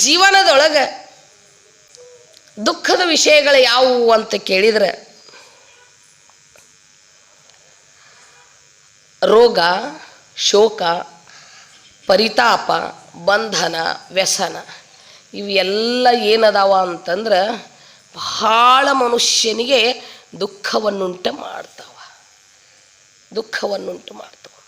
ಜೀವನದೊಳಗೆ ದುಃಖದ ವಿಷಯಗಳು ಯಾವುವು ಅಂತ ಕೇಳಿದ್ರೆ, ರೋಗ, ಶೋಕ, ಪರಿತಾಪ, ಬಂಧನ, ವ್ಯಸನ, ಇವೆಲ್ಲ ಏನದಾವ ಅಂತಂದ್ರೆ ಬಹಳ ಮನುಷ್ಯನಿಗೆ ದುಃಖವನ್ನುಂಟು ಮಾಡ್ತಾವ. ದುಃಖವನ್ನುಂಟು ಮಾಡ್ತಾವ.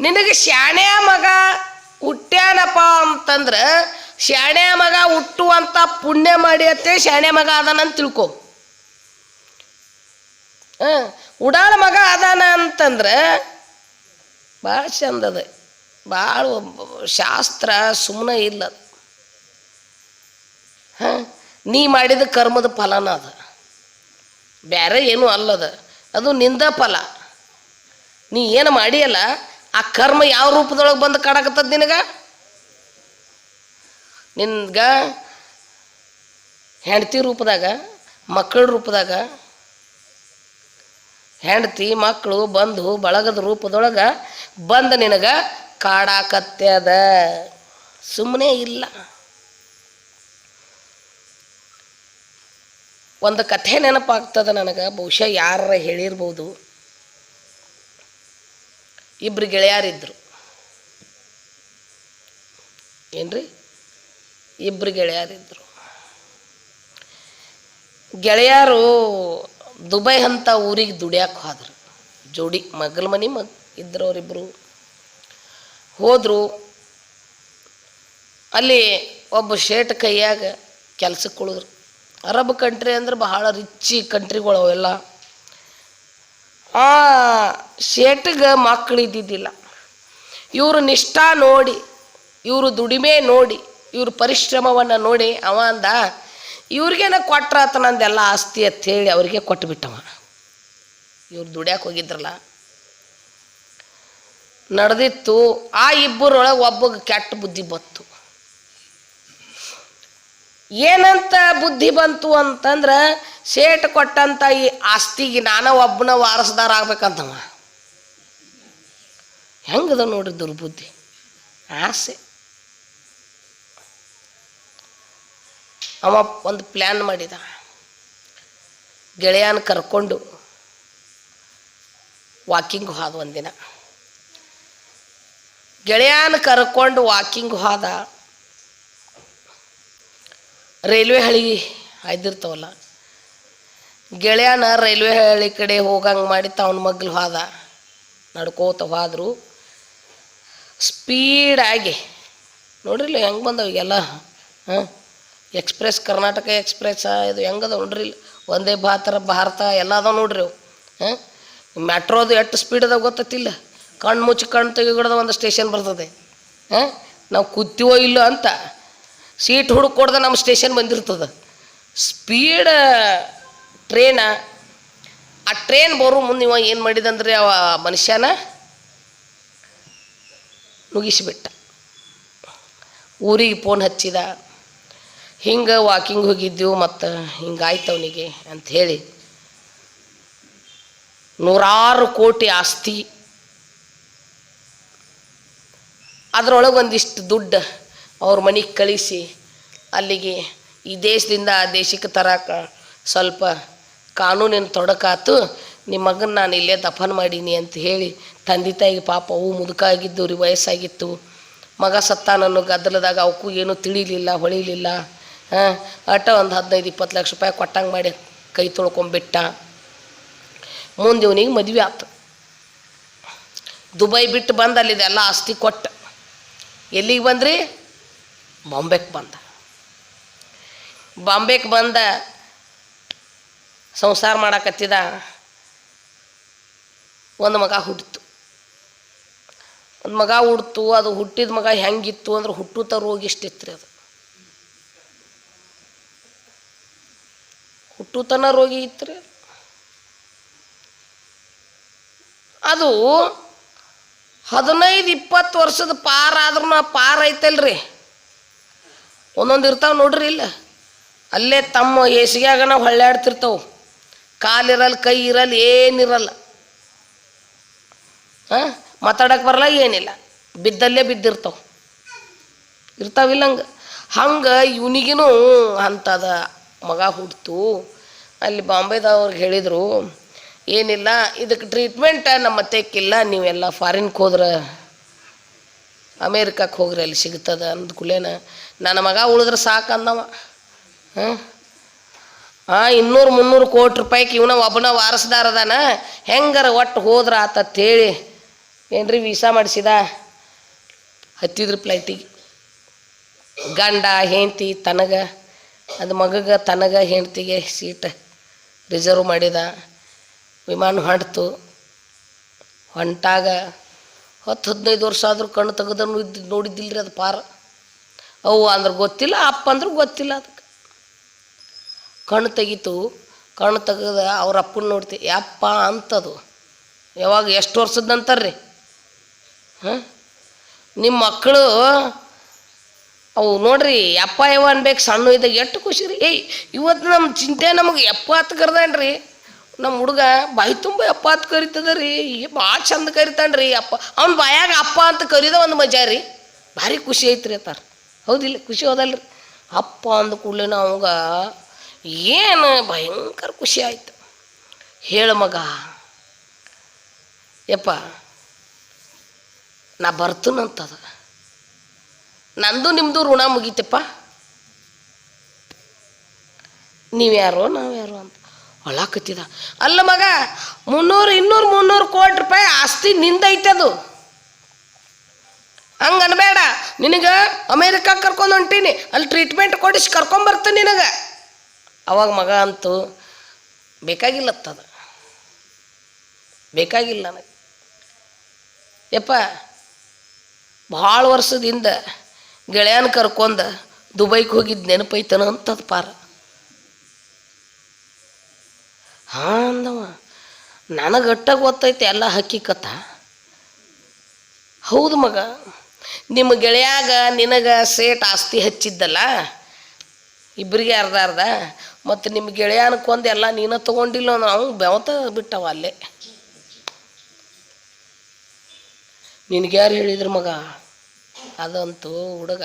ನಿನಗೆ ಶಾಣೆಯ ಮಗ ಹುಟ್ಟ್ಯಾನಪ್ಪ ಅಂತಂದ್ರೆ ಶಾಣೆ ಮಗ ಹುಟ್ಟುವಂಥ ಪುಣ್ಯ ಮಾಡಿ ಅತ್ತೆ ಶಾಣೆ ಮಗ ಅದಾನಂತ ತಿಳ್ಕೊ. ಹಾಂ, ಉಡಾಳ ಮಗ ಅದಾನ ಅಂತಂದ್ರೆ ಭಾಳ ಚಂದದ ಭಾಳ ಶಾಸ್ತ್ರ ಸುಮ್ಮನೆ ಇಲ್ಲ ಹಾಂ, ನೀ ಮಾಡಿದ ಕರ್ಮದ ಫಲನ ಅದ. ಬೇರೆ ಏನೂ ಅಲ್ಲದ. ಅದು ನಿಂದ ಫಲ. ನೀ ಏನು ಮಾಡಿಯಲ್ಲ ಆ ಕರ್ಮ ಯಾವ ರೂಪದೊಳಗೆ ಬಂದು ಕಾಡಕತ್ತದ ನಿನಗ? ನಿನ್ಗ ಹೆಂಡತಿ ರೂಪದಾಗ, ಮಕ್ಕಳ ರೂಪದಾಗ, ಹೆಂಡತಿ, ಮಕ್ಕಳು, ಬಂಧು, ಬಳಗದ ರೂಪದೊಳಗೆ ಬಂದು ನಿನಗೆ ಕಾಡಾಕತ್ತದ. ಸುಮ್ಮನೆ ಇಲ್ಲ. ಒಂದು ಕಥೆ ನೆನಪಾಗ್ತದ ನನಗೆ. ಬಹುಶಃ ಯಾರ ಹೇಳಿರ್ಬೋದು. ಇಬ್ರು ಗೆಳೆಯರಿದ್ದರು ಏನ್ರಿ? ಇಬ್ಬರು ಗೆಳೆಯರಿದ್ದರು ಗೆಳೆಯರು ದುಬೈ ಅಂತ ಊರಿಗೆ ದುಡಿಯಕ್ಕೆ ಹೋದ್ರು. ಜೋಡಿ ಮಗಲ ಮನೆ ಮಗ್ ಇದ್ರವರಿಬ್ಬರು ಹೋದರು. ಅಲ್ಲಿ ಒಬ್ಬ ಶೇಟ್ ಕೈಯಾಗ ಕೆಲಸಕ್ಕೆ ಉಳಿದ್ರು ಅರಬ್ ಕಂಟ್ರಿ ಅಂದ್ರೆ ಬಹಳ ರಿಚ್ಚಿ ಕಂಟ್ರಿಗಳು ಅವೆಲ್ಲ. ಆ ಶೇಟ್ಗೆ ಮಕ್ಕಳು ಇದ್ದಿದ್ದಿಲ್ಲ ಇವರು ನಿಷ್ಠಾ ನೋಡಿ, ಇವರು ದುಡಿಮೆ ನೋಡಿ, ಇವ್ರ ಪರಿಶ್ರಮವನ್ನು ನೋಡಿ, ಅವ ಅಂದ, ಇವ್ರಿಗೇನ ಕೊಟ್ರ ಆತ ನಂದೆಲ್ಲ ಆಸ್ತಿ ಅಂತ ಹೇಳಿ ಅವ್ರಿಗೆ ಕೊಟ್ಬಿಟ್ಟವ. ಇವ್ರು ದುಡ್ಯಾಕೆ ಹೋಗಿದ್ರಲ್ಲ. ನಡೆದಿತ್ತು, ಆ ಇಬ್ಬರೊಳಗೆ ಒಬ್ಬಗೆ ಕೆಟ್ಟ ಬುದ್ಧಿ ಬಂತು. ಏನಂತ ಬುದ್ಧಿ ಬಂತು ಅಂತಂದ್ರೆ ಸೇಟ್ ಕೊಟ್ಟಂತ ಈ ಆಸ್ತಿಗೆ ನಾನ ಒಬ್ಬನ ವಾರಸ್ದಾರ ಆಗ್ಬೇಕಂತವ. ಹೆಂಗದ ನೋಡ್ರಿ ದುರ್ಬುದ್ಧಿ? ಆಸೆ. ಅವ ಒಂದು ಪ್ಲ್ಯಾನ್ ಮಾಡಿದ. ಗೆಳೆಯನ ಕರ್ಕೊಂಡು ವಾಕಿಂಗ್ ಹೋದ ಒಂದಿನ. ಗೆಳೆಯನ ಕರ್ಕೊಂಡು ವಾಕಿಂಗ್ ಹೋದ. ರೈಲ್ವೆ ಹಳಿ ಆಯ್ದಿರ್ತಾವಲ್ಲ ಗೆಳೆಯನ ರೈಲ್ವೆ ಹಳ್ಳಿ ಕಡೆ ಹೋಗಂಗೆ ಮಾಡಿ ತವನ ಮಗ್ಲು ಹೋದ. ನಡ್ಕೋತ ಹೋದ್ರು. ಸ್ಪೀಡಾಗಿ. ನೋಡ್ರಿಲ್ಲ ಹೆಂಗೆ ಬಂದವು ಎಲ್ಲ ಹಾಂ? ಎಕ್ಸ್ಪ್ರೆಸ್, ಕರ್ನಾಟಕ ಎಕ್ಸ್ಪ್ರೆಸ್ ಇದು ಹೆಂಗದ ನೋಡ್ರಿ ಒಂದೇ ಭಾತರ ಭಾರತ ಎಲ್ಲ ಅದಾವ ನೋಡ್ರಿ ಅವು. ಹಾಂ? ಮೆಟ್ರೋದು ಎಷ್ಟು ಸ್ಪೀಡ್ ಅದಾವ ಗೊತ್ತಿಲ್ಲ ಕಣ್ಣು ಮುಚ್ಚಿ ಕಣ್ಣು ತೆಗಿಗಿಡ್ದ ಒಂದು ಸ್ಟೇಷನ್ ಬರ್ತದೆ. ಹಾಂ? ನಾವು ಕೂತಿವೋ ಇಲ್ಲೋ ಅಂತ. ಸೀಟ್ ಹುಡುಕೊಡ್ದೆ ನಮ್ಮ ಸ್ಟೇಷನ್ ಬಂದಿರ್ತದೆ. ಸ್ಪೀಡ್ ಟ್ರೇನ, ಆ ಟ್ರೇನ್ ಬರೋ ಮುಂದೆ ಇವ ಏನು ಮಾಡಿದಂದ್ರೆ ಅವ ಮನುಷ್ಯನ ಮುಗಿಸಿಬಿಟ್ಟ ಊರಿಗೆ ಫೋನ್ ಹಚ್ಚಿದ. ಹಿಂಗೆ ವಾಕಿಂಗ್ ಹೋಗಿದ್ದೆವು ಮತ್ತು ಹಿಂಗಾಯ್ತು ಅವನಿಗೆ ಅಂಥೇಳಿ ನೂರಾರು ಕೋಟಿ ಆಸ್ತಿ. ಅದರೊಳಗೆ ಒಂದಿಷ್ಟು ದುಡ್ಡು ಅವ್ರ ಮನೆಗೆ ಕಳಿಸಿ ಅಲ್ಲಿಗೆ ಈ ದೇಶದಿಂದ ಆ ದೇಶಕ್ಕೆ ತರಕ ಸ್ವಲ್ಪ ಕಾನೂನಿನ ತೊಡಕಾತು ನಿಮ್ಮ ಮಗನ ನಾನು ಇಲ್ಲೇ ದಫನ್ ಮಾಡೀನಿ ಅಂತ ಹೇಳಿ ತಂದೆ ತಾಯಿಗೆ ಪಾಪ ಅವು ಮುದುಕಾಗಿದ್ದು ರೀ ವಯಸ್ಸಾಗಿತ್ತು. ಮಗ ಸತ್ತ ಗದ್ದಲದಾಗ ಅವಕ್ಕೂ ಏನೂ ತಿಳಿಲಿಲ್ಲ, ಹೊಳಿಲಿಲ್ಲ. ಹಾಂ, ಅಟ ಒಂದು ಹದಿನೈದು ಇಪ್ಪತ್ತು ಲಕ್ಷ ರೂಪಾಯಿ ಕೊಟ್ಟಂಗೆ ಮಾಡಿ ಕೈ ತೊಳ್ಕೊಂಬಿಟ್ಟ. ಮುಂದೆ ಇವನಿಗೆ ಮದುವೆ ಆತು. ದುಬೈ ಬಿಟ್ಟು ಬಂದು ಅಲ್ಲಿದೆಲ್ಲ ಆಸ್ತಿ ಕೊಟ್ಟು. ಎಲ್ಲಿಗೆ ಬಂದ್ರಿ? ಬಾಂಬೆಗೆ ಬಂದ. ಬಾಂಬೆಗೆ ಬಂದ ಸಂಸಾರ ಮಾಡಕತ್ತಿದ, ಒಂದು ಮಗ ಹುಟ್ಟಿತು ಒಂದು ಮಗ ಹುಡ್ತು, ಅದು ಹುಟ್ಟಿದ ಮಗ ಹೆಂಗಿತ್ತು ಅಂದ್ರೆ ಹುಟ್ಟುತ್ತ ರೋಗ ಇಷ್ಟಿತ್ತು ರೀ ಅದು. ಹುಟ್ಟುತನ ರೋಗಿ ಇತ್ತು ರೀ ಅದು ಹದಿನೈದು ಇಪ್ಪತ್ತು ವರ್ಷದ ಪಾರ ಆದ್ರೂ ಆ ಪಾರ ಐತಲ್ರಿ. ಒಂದೊಂದು ಇರ್ತಾವ ನೋಡ್ರಿ ಇಲ್ಲ. ಅಲ್ಲೇ ತಮ್ಮ ಹೇಸಿಗ್ಯಾಗನ ಹೊಳ್ಳಾಡ್ತಿರ್ತಾವೆ ಕಾಲಿರಲ್ಲ ಕೈ ಇರಲ್ಲ ಏನಿರಲ್ಲ. ಹಾಂ? ಮಾತಾಡಕ್ಕೆ ಬರಲ್ಲ, ಏನಿಲ್ಲ. ಬಿದ್ದಲ್ಲೇ ಬಿದ್ದಿರ್ತಾವ. ಇರ್ತಾವಿಲ್ಲ ಹಂಗೆ. ಇವನಿಗೂ ಅಂಥದ ಮಗ ಹುಡ್ತು. ಅಲ್ಲಿ ಬಾಂಬೆದವ್ರಿಗೆ ಹೇಳಿದರು, ಏನಿಲ್ಲ ಇದಕ್ಕೆ ಟ್ರೀಟ್ಮೆಂಟ್ ನಮ್ಮ ತೆಕ್ಕಿಲ್ಲ ನೀವೆಲ್ಲ ಫಾರಿನ್ಗೆ ಹೋದ್ರೆ ಅಮೇರಿಕಕ್ಕೆ ಹೋಗ್ರಿ, ಅಲ್ಲಿ ಸಿಗ್ತದ ಅಂದ ಕುಲೇನ ನನ್ನ ಮಗ ಉಳಿದ್ರೆ ಸಾಕು ಅಂದವ. ಹಾಂ? ಹಾಂ ಇನ್ನೂರು ಮುನ್ನೂರು ಕೋಟಿ ರೂಪಾಯಿಗೆ ಇವನ ಒಬ್ಬನ ವಾರಸ್ದಾರ ಅದಾನ ಹೆಂಗಾರ ಒಟ್ಟು ಹೋದ್ರ ಆತತ್ತೇಳಿ ಏನ್ರಿ ವೀಸಾ ಮಾಡಿಸಿದ? ಹತ್ತಿದ್ರು ಫ್ಲೈಟಿಗೆ ಗಂಡ, ಹೆಂಡ್ತಿ, ತನಗ, ಅದು ಮಗಗ, ತನಗ, ಹೆಂಡ್ತಿಗೆ ಸೀಟ್ ರಿಸರ್ವ್ ಮಾಡಿದ. ವಿಮಾನ ಹೊಂಟ್ತು. ಹೊಂಟಾಗ ಹತ್ತು ಹದಿನೈದು ವರ್ಷ ಆದರೂ ಕಣ್ಣು ತೆಗೆದ ನೋಡಿದ್ದಿಲ್ರಿ ಅದು ಪಾರ. ಅವು ಅಂದ್ರೆ ಗೊತ್ತಿಲ್ಲ, ಅಪ್ಪ ಅಂದ್ರೆ ಗೊತ್ತಿಲ್ಲ ಅದಕ್ಕೆ ಕಣ್ಣು ತೆಗಿತು, ಕಣ್ಣು ತೆಗೆದ ಅವ್ರ ಅಪ್ಪನ ನೋಡ್ತಿ, ಯಪ್ಪ ಅಂತದು, ಯಾವಾಗ ಎಷ್ಟು ವರ್ಷದ ರೀ ಹಾಂ? ನಿಮ್ಮ ಮಕ್ಕಳು ಅವು ನೋಡ್ರಿ, ಯಪ್ಪ ಯವ್ವ ಅನ್ಬೇಕು, ಸಣ್ಣ ಇದ್ದಾಗ ಎಷ್ಟು ಖುಷಿ ರೀ? ಏಯ್ ಇವತ್ತು ನಮ್ಮ ಚಿಂತೆ ನಮಗೆ ಯಪ್ಪ ಹತ್ತು ಕರ್ದಾನ್ರಿ. ನಮ್ಮ ಹುಡುಗ, ಬಾಯಿ ತುಂಬ ಯಪ್ಪ ಹತ್ತು ಕರಿತದ ರೀ ಭಾಳ ಚಂದ ಕರಿತಾನ್ರಿ ಅಪ್ಪ ಅವ್ನ ಬಾಯಾಗ ಅಪ್ಪ ಅಂತ ಕರಿದ ಒಂದು ಮಜಾ ರೀ. ಭಾರಿ ಖುಷಿ ಐತ್ರಿ ಅತ್ತಾರ ಹೌದಿಲ್ಲ, ಖುಷಿ ಹೋದಲ್ರಿ. ಅಪ್ಪ ಅಂದ ಕೂಡಲೇ ಅವಾಗ ಏನು ಭಯಂಕರ ಖುಷಿ ಆಯ್ತು. ಹೇಳು ಮಗ. ಯಪ್ಪ, ನಾ ಬರ್ತನಂತದ. ನಂದು ನಿಮ್ಮದು ಋಣ ಮುಗೀತಪ್ಪ. ನೀವ್ಯಾರೋ ನಾವ್ಯಾರೋ ಅಂತ ಹೊಳಾಕತ್ತಿದ ಅಲ್ಲ ಮಗ, ಮುನ್ನೂರು, ಇನ್ನೂರು, ಮುನ್ನೂರು ಕೋಟಿ ರೂಪಾಯಿ ಆಸ್ತಿ ನಿಂದೈತದು ಹಂಗೆ ಅನ್ಬೇಡ ನಿನಗೆ ಅಮೇರಿಕಾ ಕರ್ಕೊಂಡು ಹೊಂಟೀನಿ. ಅಲ್ಲಿ ಟ್ರೀಟ್ಮೆಂಟ್ ಕೊಡಿಸಿ ಕರ್ಕೊಂಬರ್ತೀನಿ ನಿನಗೆ. ಅವಾಗ ಮಗ ಅಂತೂ ಬೇಕಾಗಿಲ್ಲತ್ತದ. ಬೇಕಾಗಿಲ್ಲ ನನಗೆ. ಯಪ್ಪ, ಭಾಳ ವರ್ಷದಿಂದ ಗೆಳೆಯನ ಕರ್ಕೊಂಡು ದುಬೈಗೆ ಹೋಗಿದ್ದು ನೆನಪೈತನ ಅಂತದ ಪಾರ. ಹಾಂ ಅಂದವ ನನಗೆ ಅಟ್ಟ ಗೊತ್ತೈತೆ ಎಲ್ಲ ಹಕ್ಕಿಕತ್ತ ಹೌದು ಮಗ, ನಿಮ್ಮ ಗೆಳೆಯಾಗ ನಿನಗೆ ಸೇಟ್ ಆಸ್ತಿ ಹಚ್ಚಿದ್ದಲ್ಲ? ಇಬ್ಬರಿಗೆ ಅರ್ಧ ಅರ್ಧ. ಮತ್ತು ನಿಮ್ಮ ಗೆಳೆಯನ ಕೊಂದು ಎಲ್ಲ ನೀನು ತೊಗೊಂಡಿಲ್ಲ ನಾವು ಬೆವತ ಬಿಟ್ಟವ ಅಲ್ಲೇ. ನಿನಗ್ಯಾರು ಹೇಳಿದ್ರು ಮಗ? ಅದಂತೂ ಹುಡುಗ,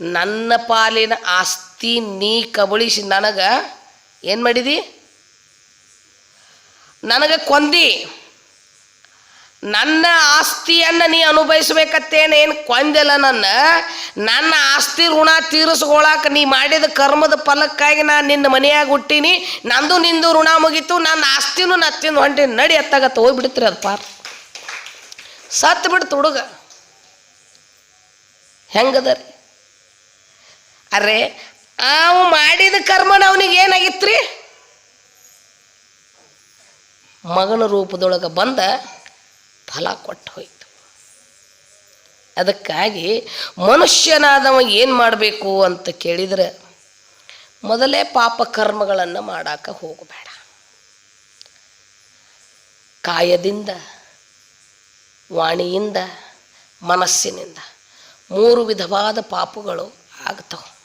ನನ್ನ ಪಾಲಿನ ಆಸ್ತಿ ನೀ ಕಬಳಿಸಿ ನನಗೆ ಏನು ಮಾಡಿದಿ? ನನಗೆ ಕೊಂದಿ. ನನ್ನ ಆಸ್ತಿಯನ್ನು ನೀ ಅನುಭವಿಸ್ಬೇಕತ್ತೇನೇನು ಕೊಂದಿಲ್ಲ ನನ್ನ? ನನ್ನ ಆಸ್ತಿ ಋಣ ತೀರಿಸ್ಕೊಳಕ್ಕೆ ನೀ ಮಾಡಿದ ಕರ್ಮದ ಫಲಕ್ಕಾಗಿ ನಾನು ನಿನ್ನ ಮನೆಯಾಗ ಹುಟ್ಟೀನಿ. ನಂದು ನಿಂದು ಋಣ ಮುಗೀತು. ನನ್ನ ಆಸ್ತಿನೂ ನಾ ತಿಂದು ಹೊಂಟೀನಿ ನಡಿ ಎತ್ತಾಗತ್ತ ಹೋಗ್ಬಿಡ್ತೀರಿ ಅದು ಪಾರ್. ಸತ್ತು ಬಿಡ್ತು ಹುಡುಗ. ಹೆಂಗದ ರೀ? ಅರೆ, ಅವು ಮಾಡಿದ ಕರ್ಮನ ಅವನಿಗೆ ಏನಾಗಿತ್ರಿ? ಮಗನ ರೂಪದೊಳಗೆ ಬಂದ ಫಲ ಕೊಟ್ಟು ಹೋಯ್ತು. ಅದಕ್ಕಾಗಿ ಮನುಷ್ಯನಾದವ ಏನು ಮಾಡಬೇಕು ಅಂತ ಕೇಳಿದರೆ ಮೊದಲೇ ಪಾಪ ಕರ್ಮಗಳನ್ನು ಮಾಡಾಕ ಹೋಗಬೇಡ. ಕಾಯದಿಂದ, ವಾಣಿಯಿಂದ, ಮನಸ್ಸಿನಿಂದ ಮೂರು ವಿಧವಾದ ಪಾಪಗಳು ಆಗ್ತವೆ.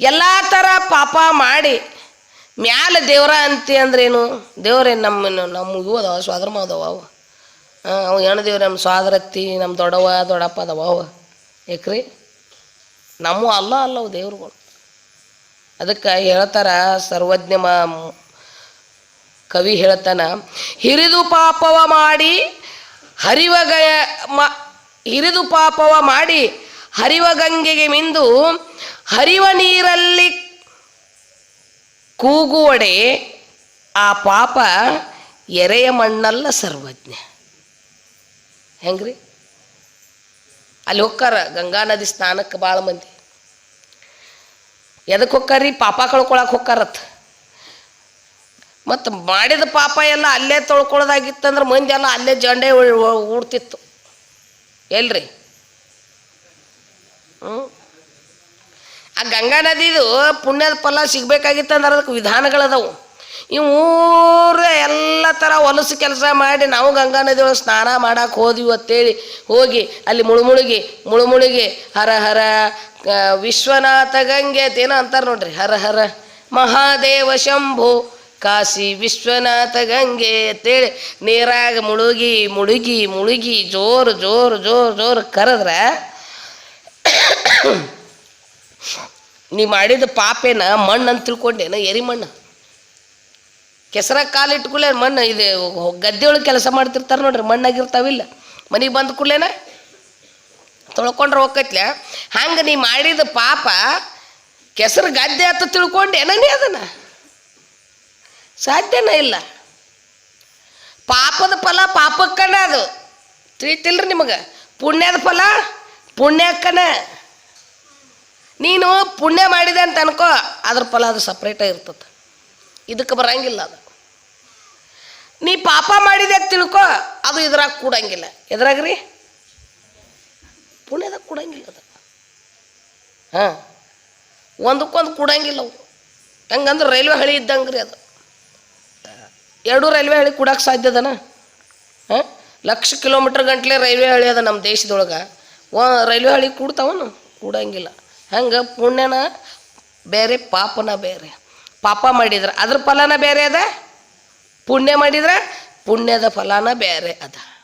ಎಲ್ಲ ಥರ ಪಾಪ ಮಾಡಿ ಮ್ಯಾಲೆ ದೇವರ ಅಂತಿ ಅಂದ್ರೇನು? ದೇವ್ರೇನು ನಮ್ಮ ನಮ್ಮ ಇವು ಅದಾವ ಸ್ವಾಧರ್ಮ ಅದಾವ ಅವು ಹೆಣ್ಣು ದೇವ್ರ ನಮ್ಮ ಸ್ವಾದರತ್ತಿ ನಮ್ಮ ದೊಡ್ಡವ ದೊಡ್ಡಪ್ಪ ಅದಾವ ಅವ. ಏಕ್ರಿ? ನಮ್ಮ ಅಲ್ಲ ಅಲ್ಲವು ದೇವ್ರುಗಳು. ಅದಕ್ಕೆ ಹೇಳ್ತಾರ ಸರ್ವಜ್ಞ ಕವಿ ಹೇಳ್ತಾನ, ಹಿರಿದು ಪಾಪವ ಮಾಡಿ ಹರಿವ ಗಯ ಮ, ಹಿರಿದು ಪಾಪವ ಮಾಡಿ ಹರಿವ ಗಂಗೆಗೆ ಮಿಂದು ಹರಿವ ನೀರಲ್ಲಿ ಕೂಗುವಡೆ ಆ ಪಾಪ ಎರೆಯ ಮಣ್ಣಲ್ಲ ಸರ್ವಜ್ಞ. ಹೆಂಗ್ರಿ? ಅಲ್ಲಿ ಹೋಕ್ಕಾರ ಗಂಗಾ ನದಿ ಸ್ನಾನಕ್ಕೆ ಭಾಳ ಮಂದಿ. ಎದಕ್ಕೆ ಹೋಕ್ಕಾರಿ ಪಾಪ ಕಳ್ಕೊಳಕ್ಕೆ ಹೋಕ್ಕಾರತ್ ಮತ್ತು ಮಾಡಿದ ಪಾಪ ಎಲ್ಲ ಅಲ್ಲೇ ತೊಳ್ಕೊಳ್ಳೋದಾಗಿತ್ತಂದ್ರೆ ಮಂದಿ ಎಲ್ಲ ಅಲ್ಲೇ ಜಂಡೆ ಊಡ್ತಿತ್ತು. ಎಲ್ರಿ? ಹ್ಞೂ ಆ ಗಂಗಾ ನದಿದು ಪುಣ್ಯದ ಫಲ ಸಿಗ್ಬೇಕಾಗಿತ್ತಂದ್ರೆ ಅದಕ್ಕೆ ವಿಧಾನಗಳದವು. ಊರ ಎಲ್ಲ ಥರ ಹೊಲಸು ಕೆಲಸ ಮಾಡಿ ನಾವು ಗಂಗಾ ನದಿ ಒಳಗೆ ಸ್ನಾನ ಮಾಡಕ್ಕೆ ಹೋದ್ವಿ ಅಂತೇಳಿ ಹೋಗಿ ಅಲ್ಲಿ ಮುಳುಮುಳುಗಿ ಮುಳುಮುಳುಗಿ, ಹರ ಹರ ವಿಶ್ವನಾಥ ಗಂಗೆ ಏನೋ ಅಂತಾರೆ ನೋಡ್ರಿ, ಹರ ಹರ, ಮಹಾದೇವ ಶಂಭು, ಕಾಶಿ ವಿಶ್ವನಾಥ ಗಂಗೆ ಅಂತೇಳಿ ನೀರಾಗ ಮುಳುಗಿ ಮುಳುಗಿ ಮುಳುಗಿ, ಜೋರು ಜೋರು ಜೋರು ಜೋರು ಕರೆದ್ರೆ ನೀ ಮಾಡಿದ ಪಾಪೇನ ಮಣ್ಣು ಅಂತ ತಿಳ್ಕೊಂಡೇನ ಎರಿ ಮಣ್ಣು ಕೆಸರ ಕಾಲಿಟ್ಟು ಕೂಡಲೇ ಮಣ್ಣು, ಇದು ಗದ್ದೆ ಒಳಗೆ ಕೆಲಸ ಮಾಡ್ತಿರ್ತಾರೆ ನೋಡ್ರಿ, ಮಣ್ಣಾಗಿರ್ತಾವಿಲ್ಲ. ಮನೆಗೆ ಬಂದ ಕೂಡಲೇನ ತೊಳ್ಕೊಂಡ್ರೆ ಹೋಗತ್ಲೆ ಹಂಗೆ ನೀ ಮಾಡಿದ ಪಾಪ ಕೆಸರು ಗದ್ದೆ ಅಂತ ತಿಳ್ಕೊಂಡು ನೀ ಅದನ್ನ. ಸಾಧ್ಯನೇ ಇಲ್ಲ. ಪಾಪದ ಫಲ ಪಾಪಕ್ಕನ ಅದು. ತಿಳಿತಿಲ್ರಿ ನಿಮಗೆ? ಪುಣ್ಯದ ಫಲ ಪುಣ್ಯಕ್ಕನ ನೀನು ಪುಣ್ಯ ಮಾಡಿದೆ ಅಂತ ಅನ್ಕೋ, ಅದ್ರ ಫಲ ಅದು ಸಪ್ರೇಟಾಗಿ ಇರ್ತದೆ ಇದಕ್ಕೆ ಬರಂಗಿಲ್ಲ ಅದು. ನೀ ಪಾಪ ಮಾಡಿದೆ ತಿಳ್ಕೊ? ಅದು ಇದ್ರಾಗ ಕೂಡಂಗಿಲ್ಲ. ಎದ್ರಾಗ ರೀ ಪುಣ್ಯದಾಗ ಕೂಡಂಗಿಲ್ಲ ಅದು. ಹಾಂ. ಒಂದಕ್ಕೊಂದು ಕೂಡಂಗಿಲ್ಲ ಅವು. ಹೆಂಗಂದ್ರೆ ರೈಲ್ವೆ ಹಳಿ ಇದ್ದಂಗೆ ರೀ ಅದು. ಎರಡೂ ರೈಲ್ವೆ ಹಳಿ ಕೂಡಕ್ಕೆ ಸಾಧ್ಯದನ ಹಾಂ? ಲಕ್ಷ ಕಿಲೋಮೀಟ್ರ್ ಗಂಟ್ಲೆ ರೈಲ್ವೆ ಹಳಿ ಅದ ನಮ್ಮ ದೇಶದೊಳಗೆ. ಒ ರೈಲ್ವೆ ಹಳಿ ಕೂಡ್ತಾವನು? ಕೂಡಂಗಿಲ್ಲ. ಹಂಗೆ ಪುಣ್ಯನ ಬೇರೆ, ಪಾಪನ ಬೇರೆ. ಪಾಪ ಮಾಡಿದ್ರೆ ಅದ್ರ ಫಲನ ಬೇರೆ ಅದ? ಪುಣ್ಯ ಮಾಡಿದ್ರೆ ಪುಣ್ಯದ ಫಲನ ಬೇರೆ ಅದ.